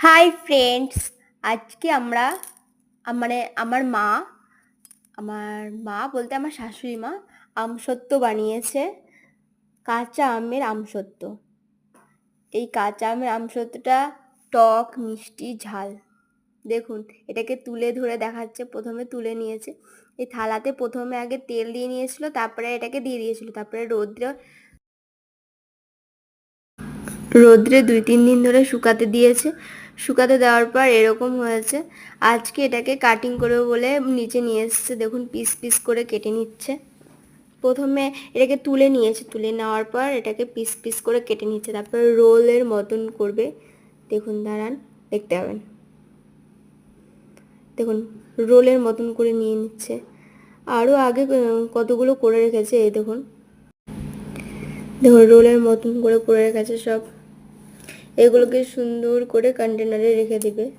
Hi friends আজকে আমরা মানে আমার মা আমার মা বলতে আমার শাশুড়ি মা আমসত্ত্ব বানিয়েছে, কাঁচা আমের আমসত্ত্ব এই কাঁচা আমের আমসত্ত্বটা টক, মিষ্টি, ঝাল। দেখুন, এটাকে তুলে ধরে দেখাচ্ছে, প্রথমে তুলে নিয়েছে। এই থালাতে প্রথমে আগে তেল দিয়ে নিয়েছিল, তারপরে এটাকে দিয়ে দিয়েছিল। তারপরে রোদ্রে রোদ্রে দুই তিন দিন ধরে শুকাতে দিয়েছে। শুকাতে দেওয়ার পর এরকম হয়েছে। আজকে এটাকে কাটিং করবে বলে নিচে নিয়ে এসছে। দেখুন পিস পিস করে কেটে নিচ্ছে। প্রথমে এটাকে তুলে নিয়েছে। তুলে নেওয়ার পর এটাকে পিস পিস করে কেটে নিচ্ছে। তারপর রোলের মতন করবে। দেখুন, দাঁড়ান, দেখতে পাবেন। দেখুন রোলের মতন করে নিয়ে নিচ্ছে। আরও আগে কতগুলো করে রেখেছে এই দেখুন। দেখুন রোলের মতন করে করে রেখেছে সব। এগুলোকে সুন্দর করে কন্টেনারে রেখে দিবে।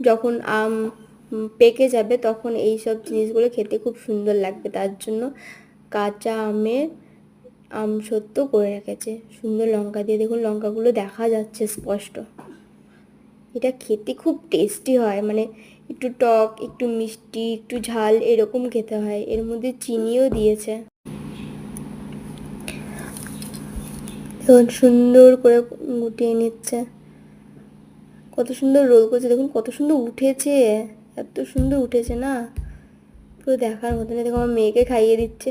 যখন আম পেকে যাবে, তখন এই সব জিনিসগুলো খেতে খুব সুন্দর লাগবে। তার জন্য কাঁচা আমের আম সত্য করে রেখেছে। সুন্দর লঙ্কা দিয়ে দেখুন, লঙ্কাগুলো দেখা যাচ্ছে স্পষ্ট। এটা খেতে খুব টেস্টি হয় মানে একটু টক, একটু মিষ্টি, একটু ঝাল এরকম খেতে হয়। এর মধ্যে চিনিও দিয়েছে। দেখুন সুন্দর করে গুটিয়ে নিচ্ছে। কত সুন্দর রোল করছে, দেখুন কত সুন্দর উঠেছে। এত সুন্দর উঠেছে না, পুরো দেখার মতো দেখো আমার মেয়েকে খাইয়ে দিচ্ছে।